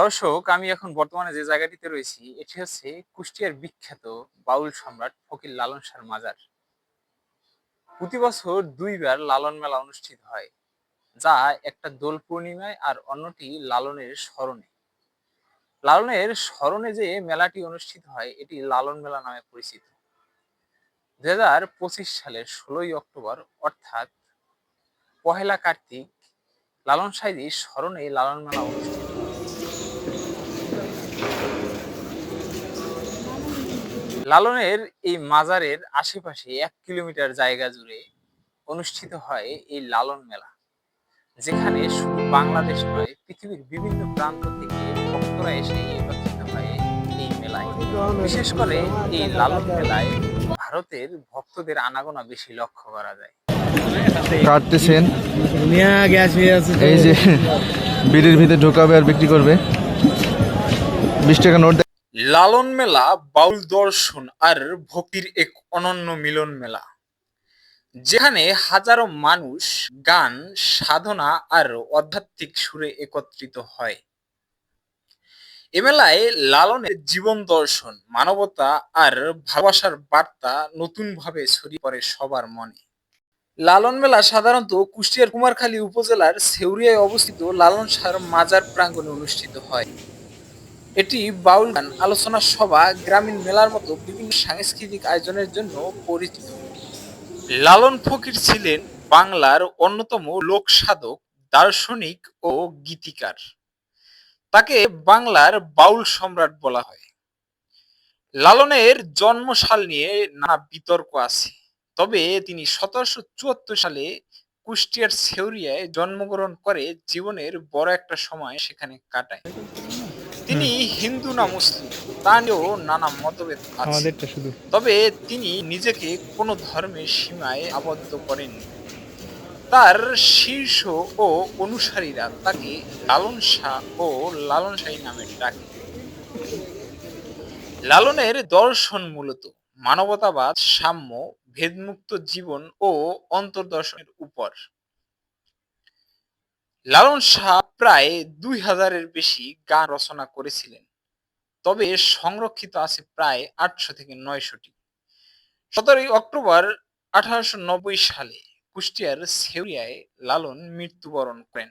দর্শক, আমি এখন বর্তমানে যে জায়গাটিতে রয়েছি, এটি হচ্ছে কুষ্টিয়ার বিখ্যাত বাউল সম্রাট ফকির লালন শাহর মাজার। প্রতি বছর দুইবার লালন মেলা অনুষ্ঠিত হয়, যা একটা দোল পূর্ণিমায় আর অন্যটি লালনের স্মরণে। লালনের স্মরণে যে মেলাটি অনুষ্ঠিত হয়, এটি লালন মেলা নামে পরিচিত। দু হাজার পঁচিশ সালের ষোলোই অক্টোবর, অর্থাৎ পহেলা কার্তিক, লালন সাইদির স্মরণে লালন মেলা অনুষ্ঠিত লালনের এই মাজারের আশেপাশে এক কিলোমিটার জায়গা জুড়ে অনুষ্ঠিত হয় এই লালন মেলা যেখানে শুধু বাংলাদেশ নয় পৃথিবীর বিভিন্ন প্রান্ত থেকে ভক্তরা এসে একত্রিত হয় এই মেলায়। বিশেষ করে এই লালন মেলায় ভারতের ভক্তদের আনাগোনা বেশি লক্ষ্য করা যায়। কাটতেছেন। এই যে বিড়ির ভিতরে ঢোকাবে আর বিক্রি করবে। বিশ টাকা নোট লালন মেলা, বাউল দর্শন আর ভক্তির এক অনন্য মিলন মেলা। যেখানে হাজারো মানুষ গান, সাধনা আর আধ্যাত্মিক সুরে একত্রিত হয়। এ মেলায় লালনের জীবন দর্শন, মানবতা আর ভালোবাসার বার্তা নতুনভাবে ছড়িয়ে পড়ে সবার মনে। লালন মেলা সাধারণত কুষ্টিয়ার কুমারখালী উপজেলার সেউরিয়ায় অবস্থিত লালন শাহর মাজার প্রাঙ্গণে অনুষ্ঠিত হয়। এটি বাউল গান, আলোচনা সভা, গ্রামীণ মেলার মতো বিভিন্ন সাংস্কৃতিক আয়োজনের জন্য পরিচিত। লালন ফকির ছিলেন বাংলার অন্যতম লোক সাধক, দার্শনিক ও গীতিকার। তাকে বাংলার বাউল সম্রাট বলা হয়। লালনের জন্মসাল নিয়ে নানা বিতর্ক আছে। তবে তিনি সতেরোশো চুয়াত্তর সালে কুষ্টিয়ার সেউরিয়ায় জন্মগ্রহণ করে, জীবনের বড় একটা সময় সেখানে কাটায়। তিনি হিন্দু না মুসলিম তা নিয়েও নানা মতভেদ আছে। শুধু। তবে তিনি নিজেকে কোনো ধর্মের সীমায় আবদ্ধ করেননি তার শীর্ষ ও অনুসারীরা তাকে লালন শাহ ও লালন শাহী নামে ডাকে। লালনের দর্শন মূলত মানবতাবাদ সাম্য ভেদমুক্ত জীবন ও অন্তর্দর্শনের উপর। লালন শাহ প্রায় দুই হাজারের বেশি গান রচনা করেছিলেন, তবে সংরক্ষিত আছে প্রায় আটশো থেকে নয়শটি। সতেরোই অক্টোবর আঠারোশো নব্বই সালে কুষ্টিয়ার সেউরিয়ায় লালন মৃত্যুবরণ করেন।